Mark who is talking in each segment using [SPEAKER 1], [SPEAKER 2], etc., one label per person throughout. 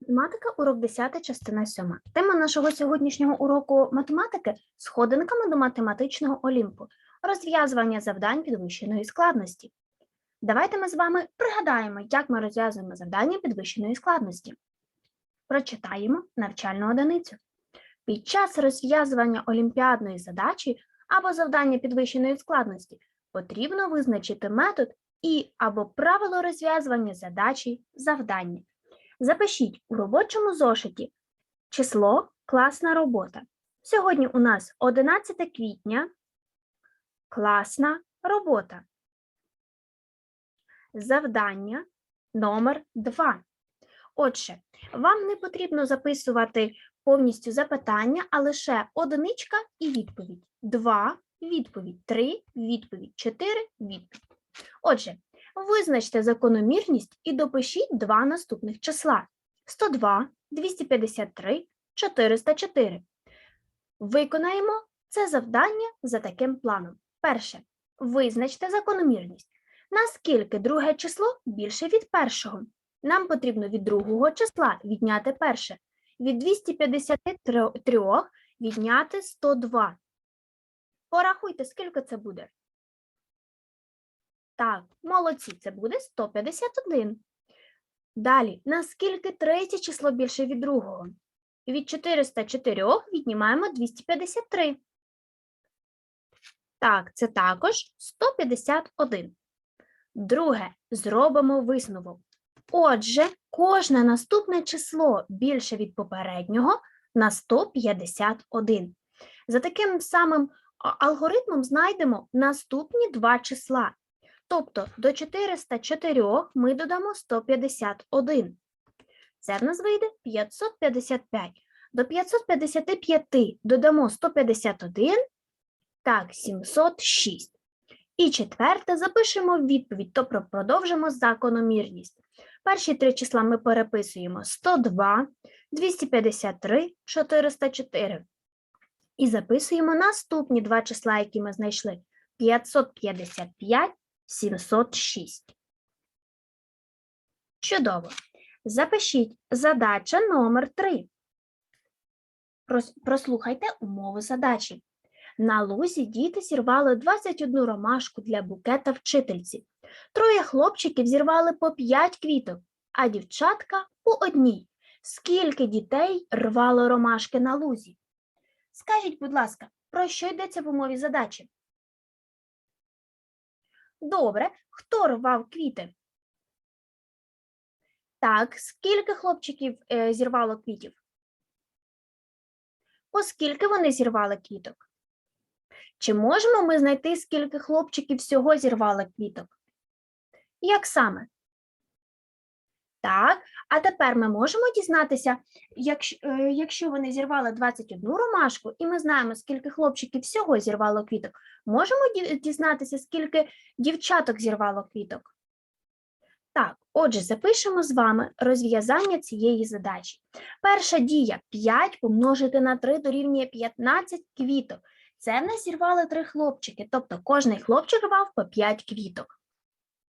[SPEAKER 1] Математика, урок 10, частина 7. Тема нашого сьогоднішнього уроку математики сходинками до математичного олімпу, розв'язування завдань підвищеної складності. Давайте ми з вами пригадаємо, як ми розв'язуємо завдання підвищеної складності. Прочитаємо навчальну одиницю. Під час розв'язування олімпіадної задачі або завдання підвищеної складності потрібно визначити метод і або правило розв'язування задачі завдання. Запишіть у робочому зошиті число класна робота. Сьогодні у нас 11 квітня. Класна робота. Завдання номер 2. Отже, вам не потрібно записувати повністю запитання, а лише одиничка і відповідь. 2 відповідь, 3 відповідь, 4 відповідь. Отже, Визначте закономірність і допишіть два наступних числа: 102, 253, 404. Виконаємо це завдання за таким планом. Перше. Визначте закономірність. Наскільки друге число більше від першого? Нам потрібно від другого числа відняти перше. Від 253 відняти 102. Порахуйте, скільки це буде. Так, молодці, це буде 151. Далі, наскільки третє число більше від другого? Від 404 віднімаємо 253. Так, це також 151. Друге, зробимо висновок. Отже, кожне наступне число більше від попереднього на 151. За таким самим алгоритмом знайдемо наступні два числа. Тобто до 404 ми додамо 151. Це в нас вийде 555. До 555 додамо 151, так, 706. І четверте запишемо відповідь, тобто продовжимо закономірність. Перші три числа ми переписуємо 102, 253, 404. І записуємо наступні два числа, які ми знайшли: 555 706. Чудово. Запишіть задача номер 3. Прослухайте умови задачі. На лузі діти зірвали 21 ромашку для букета вчительці. Троє хлопчиків зірвали по 5 квіток, а дівчатка по одній. Скільки дітей рвало ромашки на лузі? Скажіть, будь ласка, про що йдеться в умові задачі? Добре, хто рвав квіти? Так, скільки хлопчиків е, зірвало квітів? Оскільки вони зірвали квіток? Чи можемо ми знайти, скільки хлопчиків всього зірвали квіток? Як саме? Так, а тепер ми можемо дізнатися, якщо, е, якщо вони зірвали 21 ромашку, і ми знаємо, скільки хлопчиків всього зірвало квіток, можемо дізнатися, скільки дівчаток зірвало квіток? Так, отже, запишемо з вами розв'язання цієї задачі. Перша дія 5 помножити на 3 дорівнює 15 квіток. Це в нас зірвали три хлопчики, тобто кожний хлопчик рвав по 5 квіток.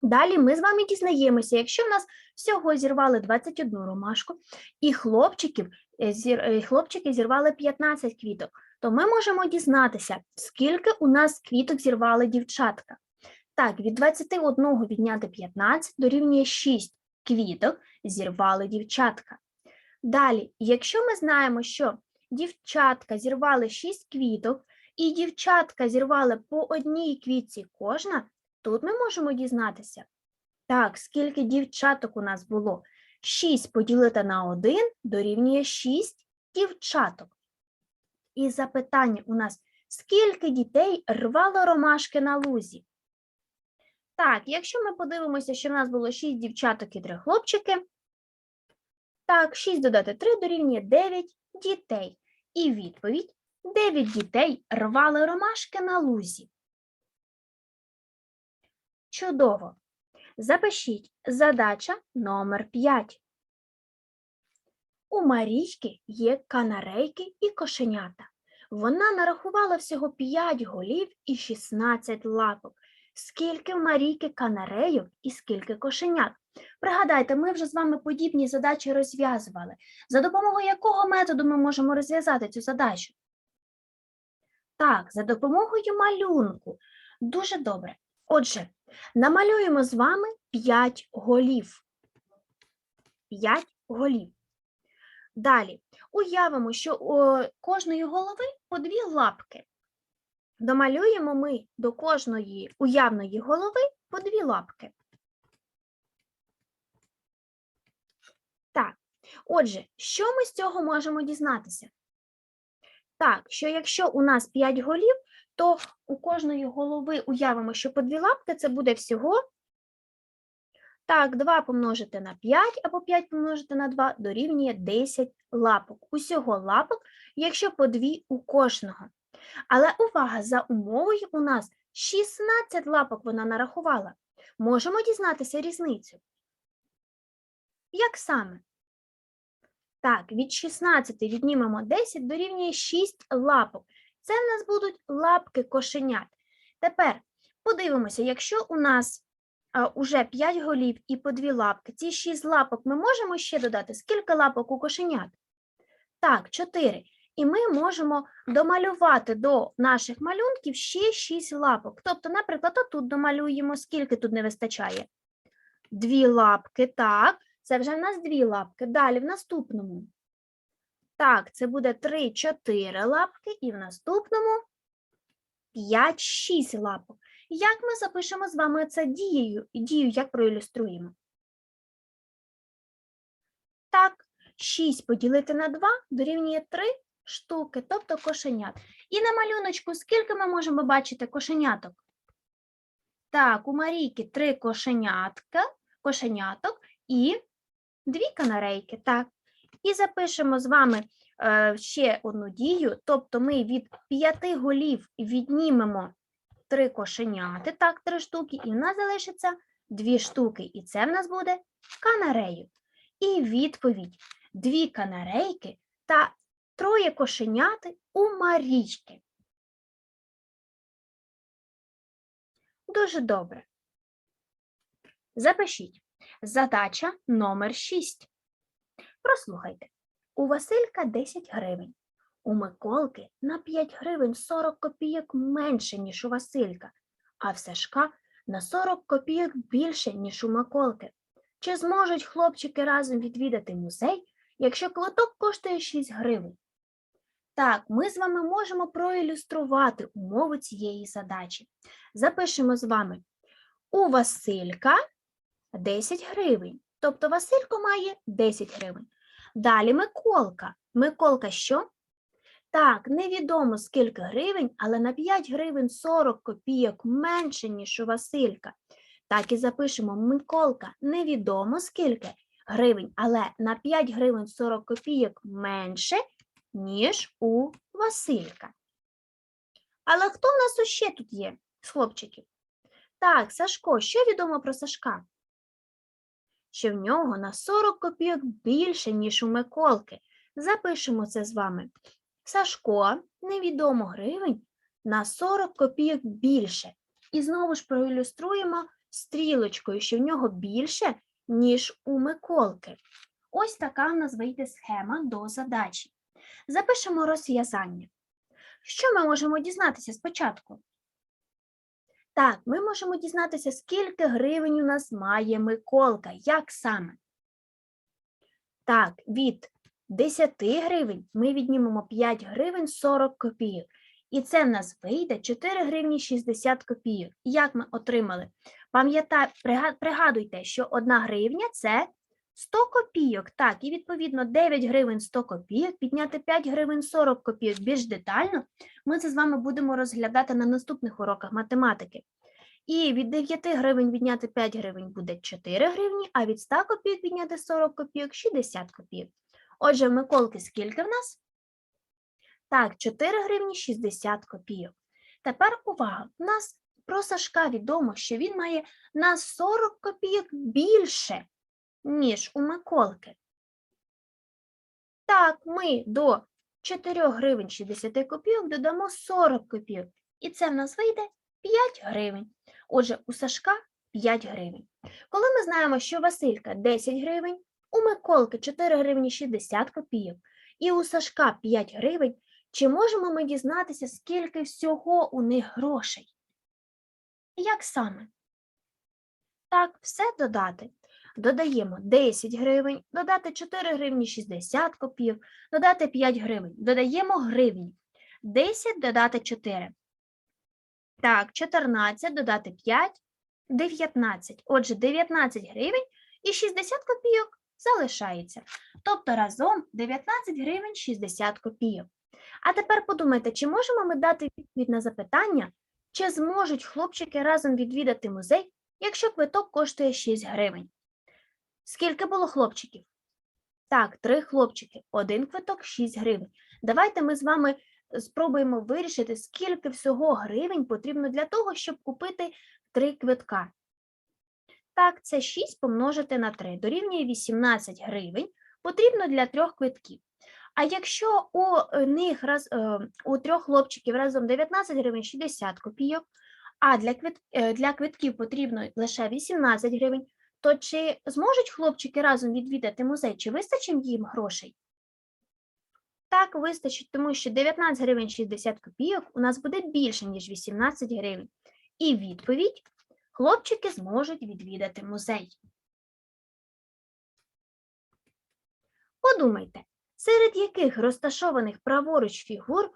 [SPEAKER 1] Далі ми з вами дізнаємося, якщо в нас всього зірвали 21 ромашку, і хлопчиків, е, зір, е, хлопчики зірвали 15 квіток, то ми можемо дізнатися, скільки у нас квіток зірвали дівчатка. Так, від 21 відняти 15 дорівнює 6 квіток зірвали дівчатка. Далі, якщо ми знаємо, що дівчатка зірвали 6 квіток, і дівчатка зірвали по одній квітці кожна, Тут ми можемо дізнатися. Так, скільки дівчаток у нас було? 6 поділити на 1 дорівнює 6 дівчаток. І запитання у нас, скільки дітей рвало ромашки на лузі? Так, якщо ми подивимося, що в нас було 6 дівчаток і 3 хлопчики, так, 6 додати 3 дорівнює 9 дітей. І відповідь: 9 дітей рвали ромашки на лузі. Чудово! Запишіть задача номер 5. У Марічки є канарейки і кошенята. Вона нарахувала всього 5 голів і 16 лапок. Скільки в Марійки канарейок і скільки кошенят? Пригадайте, ми вже з вами подібні задачі розв'язували. За допомогою якого методу ми можемо розв'язати цю задачу? Так, за допомогою малюнку. Дуже добре. Отже, намалюємо з вами 5 голів. 5 голів. Далі уявимо, що у кожної голови по дві лапки. Домалюємо ми до кожної уявної голови по дві лапки. Так, отже, що ми з цього можемо дізнатися? Так, що якщо у нас 5 голів, то у кожної голови уявимо, що по дві лапки це буде всього. Так, 2 помножити на 5 або 5 помножити на 2 дорівнює 10 лапок. Усього лапок, якщо по дві у кожного. Але увага, за умовою у нас 16 лапок вона нарахувала. Можемо дізнатися різницю. Як саме? Так, від 16 віднімемо 10 дорівнює 6 лапок. Це в нас будуть лапки кошенят. Тепер подивимося, якщо у нас а, уже 5 голів і по 2 лапки, ці 6 лапок ми можемо ще додати. Скільки лапок у кошенят? Так, 4. І ми можемо домалювати до наших малюнків ще 6 лапок. Тобто, наприклад, отут домалюємо, скільки тут не вистачає? Дві лапки, так. Це вже в нас дві лапки. Далі в наступному. Так, це буде 3-4 лапки, і в наступному 5-6 лапок. Як ми запишемо з вами це дією, дію, як проілюструємо? Так, 6 поділити на 2 дорівнює 3 штуки, тобто кошенят. І на малюночку скільки ми можемо бачити кошеняток? Так, у Марійки 3 кошенятка, кошеняток і дві канарейки. Так. І запишемо з вами е, ще одну дію, тобто ми від 5 голів віднімемо 3 кошеняти, так, 3 штуки, і в нас залишиться 2 штуки. І це в нас буде канарею. І відповідь: дві канарейки та троє кошеняти у Марічки. Дуже добре. Запишіть. Задача номер 6. Прослухайте. У Василька 10 гривень. У Миколки на 5 гривень 40 копійок менше, ніж у Василька, а в Сашка на 40 копійок більше, ніж у Миколки. Чи зможуть хлопчики разом відвідати музей, якщо квиток коштує 6 гривень? Так, ми з вами можемо проілюструвати умови цієї задачі. Запишемо з вами. У Василька 10 гривень. Тобто Василько має 10 гривень. Далі Миколка. Миколка що? Так, невідомо скільки гривень, але на 5 гривень 40 копійок менше, ніж у Василька. Так і запишемо Миколка невідомо скільки гривень, але на 5 гривень 40 копійок менше, ніж у Василька. Але хто в нас ще тут є з хлопчиків? Так, Сашко, що відомо про Сашка? Що в нього на 40 копійок більше, ніж у Миколки. Запишемо це з вами. Сашко, невідомо гривень, на 40 копійок більше. І знову ж проілюструємо стрілочкою, що в нього більше, ніж у Миколки. Ось така в нас вийде схема до задачі. Запишемо розв'язання. Що ми можемо дізнатися спочатку? Так, ми можемо дізнатися, скільки гривень у нас має Миколка. Як саме? Так, від 10 гривень ми віднімемо 5 гривень 40 копійок. І це в нас вийде 4 гривні 60 копійок. Як ми отримали? Пам'ятайте, пригадуйте, що 1 гривня це 100 копійок. Так, і відповідно 9 гривень 100 копійок, підняти 5 гривень 40 копійок більш детально. Ми це з вами будемо розглядати на наступних уроках математики. І від 9 гривень відняти 5 гривень буде 4 гривні, а від 100 копійок відняти 40 копійок 60 копійок. Отже, Миколки скільки в нас? Так, 4 гривні 60 копійок. Тепер увага! У нас про Сашка відомо, що він має на 40 копійок більше, ніж у Миколки. Так, ми до 4 гривень 60 копійок додамо 40 копійок. І це в нас вийде 5 гривень. Отже, у Сашка 5 гривень. Коли ми знаємо, що Василька 10 гривень, у Миколки 4 гривні 60 копійок і у Сашка 5 гривень, чи можемо ми дізнатися, скільки всього у них грошей? Як саме? Так, все додати. Додаємо 10 гривень, додати 4 гривні 60 копійок, додати 5 гривень. Додаємо гривні. 10 додати 4. Так, 14 додати 5, 19. Отже, 19 гривень і 60 копійок залишається. Тобто разом 19 гривень 60 копійок. А тепер подумайте, чи можемо ми дати відповідь на запитання, чи зможуть хлопчики разом відвідати музей, якщо квиток коштує 6 гривень? Скільки було хлопчиків? Так, три хлопчики, один квиток 6 гривень. Давайте ми з вами спробуємо вирішити, скільки всього гривень потрібно для того, щоб купити три квитка. Так, це 6 помножити на 3 дорівнює 18 гривень потрібно для трьох квитків. А якщо у е, них раз, е, у трьох хлопчиків разом 19 гривень 60 копійок, а для, квит, е, для квитків потрібно лише 18 гривень, то чи зможуть хлопчики разом відвідати музей, чи вистачить їм грошей? Так, вистачить, тому що 19 гривень 60 копійок у нас буде більше, ніж 18 гривень. І відповідь – хлопчики зможуть відвідати музей. Подумайте, серед яких розташованих праворуч фігур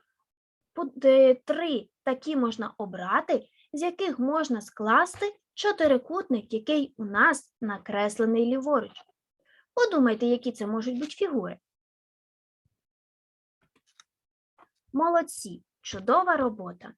[SPEAKER 1] е, три такі можна обрати, з яких можна скласти чотирикутник, який у нас накреслений ліворуч. Подумайте, які це можуть бути фігури. Молодці, чудова робота.